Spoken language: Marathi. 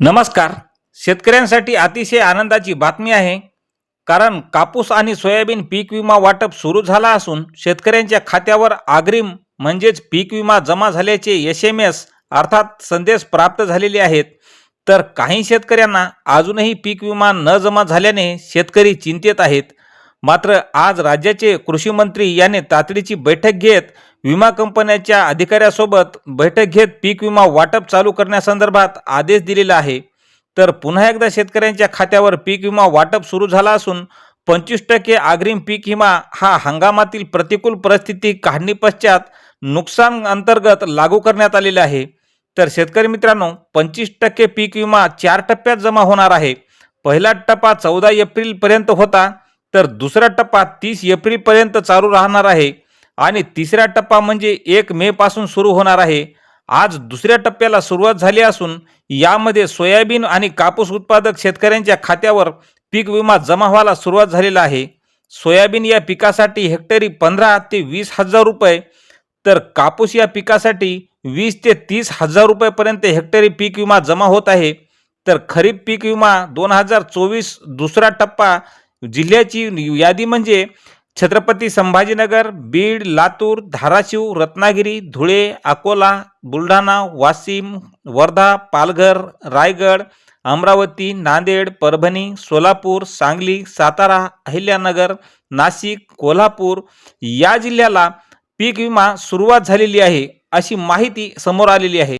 नमस्कार. शेतकऱ्यांसाठी अतिशय आनंदाची बातमी आहे. कारण कापूस आणि सोयाबीन पीक विमा वाटप सुरू झाला असून शेतकऱ्यांच्या खात्यावर आग्रिम म्हणजेच पीक विमा जमा झाल्याचे एस एम एस अर्थात संदेश प्राप्त झालेले आहेत. तर काही शेतकऱ्यांना अजूनही पीक विमा न जमा झाल्याने शेतकरी चिंतेत आहेत. मात्र आज राज्याचे कृषी मंत्री याने तातडीची बैठक घेत विमा कंपन्याच्या अधिकाऱ्यासोबत बैठक घेत पीक विमा वाटप चालू करण्यासंदर्भात आदेश दिलेला आहे. तर पुन्हा एकदा शेतकऱ्यांच्या खात्यावर पीक विमा वाटप सुरू झाला असून पंचवीस टक्के अग्रिम पीक विमा हा हंगामातील प्रतिकूल परिस्थिती काढणी पश्चात नुकसान अंतर्गत लागू करण्यात आलेला आहे. तर शेतकरी मित्रांनो पंचवीस टक्के पीक विमा चार टप्प्यात जमा होणार आहे. पहिला टप्पा चौदा एप्रिलपर्यंत होता तर दुसरा टप्पा तीस एप्रिलपर्यंत चालू राहणार आहे. आणि तिसरा टप्पा म्हणजे एक मे पासून सुरू होणार आहे. आज दुसऱ्या टप्प्याला सुरुवात झाली असून यामध्ये सोयाबीन आणि कापूस उत्पादक शेतकऱ्यांच्या खात्यावर पीक विमा जमा व्हायला सुरुवात झालेला आहे. सोयाबीन या पिकासाठी हेक्टरी पंधरा ते वीस हजार रुपये तर कापूस या पिकासाठी वीस ते तीस हजार रुपयेपर्यंत हेक्टरी पीक विमा जमा होत आहे. तर खरीप पीक विमा दोन हजार चोवीस दुसरा टप्पा जिल्ह्याची यादी म्हणजे छत्रपती संभाजीनगर बीड लातूर धाराशिव रत्नागिरी धुळे अकोला बुलढाणा वाशिम वर्धा पालघर रायगड अमरावती नांदेड परभणी सोलापूर सांगली सातारा अहिल्यानगर नाशिक कोल्हापूर या जिल्ह्याला पीक विमा सुरुवात झालेली आहे अशी माहिती समोर आलेली आहे.